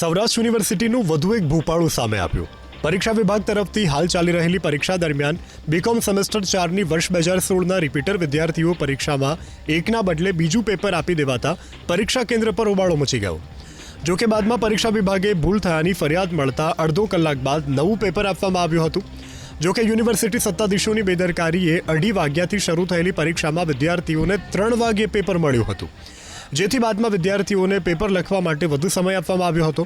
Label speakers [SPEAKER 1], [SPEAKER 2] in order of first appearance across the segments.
[SPEAKER 1] સૌરાષ્ટ્ર યુનિવર્સિટીનું વધુ એક ભૂપાળું સામે આવ્યું. પરીક્ષા વિભાગ તરફથી હાલ ચાલી રહેલી પરીક્ષા દરમિયાન બીકોમ સેમેસ્ટર ચારની વર્ષ બે હજાર સોળના રિપીટર વિદ્યાર્થીઓ પરીક્ષામાં એકના બદલે બીજું પેપર આપી દેવાતા પરીક્ષા કેન્દ્ર પર હોબાળો મચી ગયો. જો કે બાદમાં પરીક્ષા વિભાગે ભૂલ થયાની ફરિયાદ મળતા અડધો કલાક બાદ નવું પેપર આપવામાં આવ્યું હતું. જો કે યુનિવર્સિટી સત્તાધીશોની બેદરકારીએ અઢી વાગ્યાથી શરૂ થયેલી પરીક્ષામાં વિદ્યાર્થીઓને ત્રણ વાગ્યે પેપર મળ્યું હતું. જેથી બાદમાં વિદ્યાર્થીઓને પેપર લખવા માટે વધુ સમય આપવામાં આવ્યો હતો.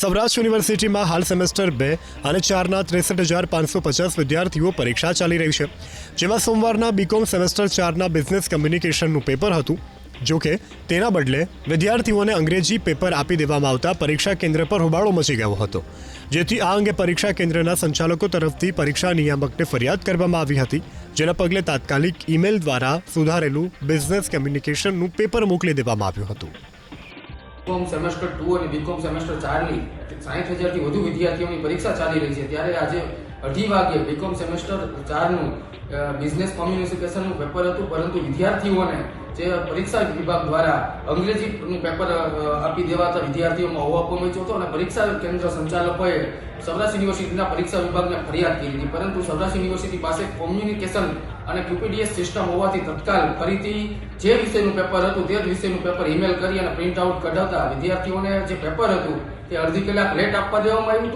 [SPEAKER 1] સૌરાષ્ટ્ર યુનિવર્સિટીમાં હાલ સેમેસ્ટર બે અને ચારના ત્રેસઠ હજાર પાંચસો પચાસ વિદ્યાર્થીઓ પરીક્ષા ચાલી રહી છે. જેમાં સોમવારના બીકોમ સેમેસ્ટર ચારના બિઝનેસ કમ્યુનિકેશનનું પેપર હતું. જો કે, તેના બદલે વિદ્યાર્થીઓને અંગ્રેજી પેપર આપી દેવામાં આવતા પરીક્ષા કેન્દ્ર પર હોબાળો મચી ગયો હતો. જેથી આ અંગે પરીક્ષા કેન્દ્રના સંચાલકો તરફથી પરીક્ષા નિયામકને ફરિયાદ કરવામાં આવી હતી, જેના પગલે તાત્કાલિક ઈમેલ દ્વારા સુધારેલું બિઝનેસ કમ્યુનિકેશનનું પેપર મોકલી દેવામાં આવ્યું હતું.
[SPEAKER 2] બીકોમ સેમેસ્ટર ટુ અને બીકોમ સેમેસ્ટર ચારની સાઠ હજારથી વધુ વિદ્યાર્થીઓની પરીક્ષા ચાલી રહી છે. ત્યારે આજે અઢી વાગે બીકોમ સેમેસ્ટર ચારનું બિઝનેસ કોમ્યુનિકેશનનું પેપર હતું, પરંતુ વિદ્યાર્થીઓને જે પરીક્ષા વિભાગ દ્વારા અંગ્રેજીનું પેપર આપી દેવાતા વિદ્યાર્થીઓમાં હોવા પહોંચ્યો હતો અને પરીક્ષા કેન્દ્ર સંચાલકોએ સૌરાષ્ટ્ર યુનિવર્સિટીના પરીક્ષા વિભાગને ફરિયાદ કરી હતી. પરંતુ સૌરાષ્ટ્ર યુનિવર્સિટી પાસે કોમ્યુનિકેશન અને ક્યુપીડીએસ સિસ્ટમ હોવાથી તત્કાલ ફરીથી જે વિષયનું પેપર હતું, તે જ વિષયનું પેપર ઈમેલ કરી અને પ્રિન્ટ આઉટ કઢાવતા વિદ્યાર્થીઓને જે પેપર હતું, તે અડધી કલાક લેટ આપવા દેવામાં આવ્યું હતું.